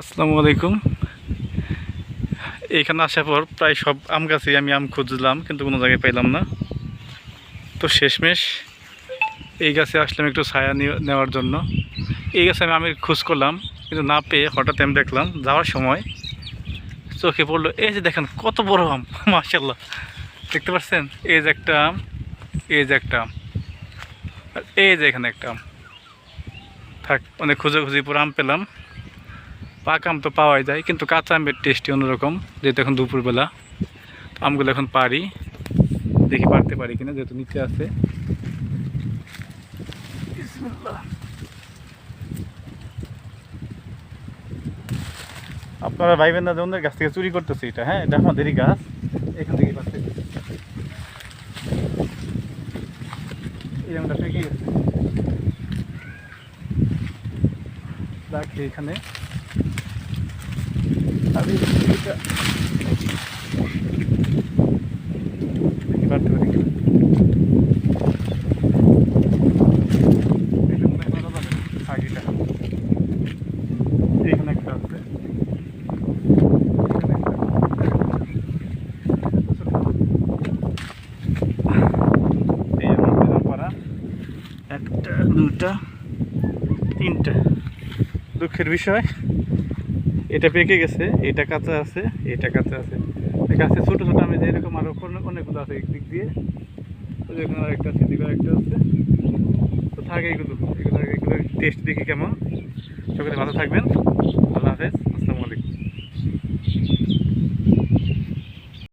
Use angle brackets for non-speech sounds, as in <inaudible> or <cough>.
আসসালামু আলাইকুম। এইখানে আসার পর প্রায় সব আম গাছেই আমি আম খুঁজলাম, কিন্তু কোনো জায়গায় পাইলাম না। তো শেষমেশ এই গাছে আসলাম একটু ছায়া নেওয়ার জন্য। এই গাছে আমি আমি খোঁজ করলাম, কিন্তু না পেয়ে হঠাৎ আমি দেখলাম যাওয়ার সময় চোখে পড়ল, এই যে দেখেন কত বড় আম <laughs> মাশাল্লাহ দেখতে পাচ্ছেন? এই যে একটা আম, এই যে একটা আম, আর এই যে এখানে একটা আম। থাক, অনেক খুঁজে খুঁজে পুরো আম পেলাম। পাকা আম তো পাওয়াই যায়, কিন্তু কাঁচা আমের টেস্টই অন্যরকম, যেহেতু এখন দুপুরবেলা। আমগুলো এখন পারি, দেখি পারতে পারি কিনা, যেহেতু নিচে আছে। আপনারা ভাইবেন না যে গাছ থেকে চুরি করতেছে এটা হ্যাঁ? এটা আমাদেরই গাছ। এখান থেকে পাচ্ছে এই আমটা রাখি এখানে আমি এটা দেখি পারতে পারি কিনা। এটা মনে হয় পারা যাবে না, আগেটা। এইখানে একটা দুটা তিনটা। দুঃখের বিষয়। এটা পেকে গেছে, এটা কাঁচা আছে, এটা কাঁচা আছে। গাছে ছোটো ছোটো আমি যেরকম আরও অনেক অনেকগুলো আছে একদিক দিয়ে। এখানে আরেকটা আছে দিকে একটা আছে। তো থাকে এগুলো এগুলো এগুলো টেস্ট দেখি কেমন। সকলে ভালো থাকবেন। আল্লাহ হাফেজ।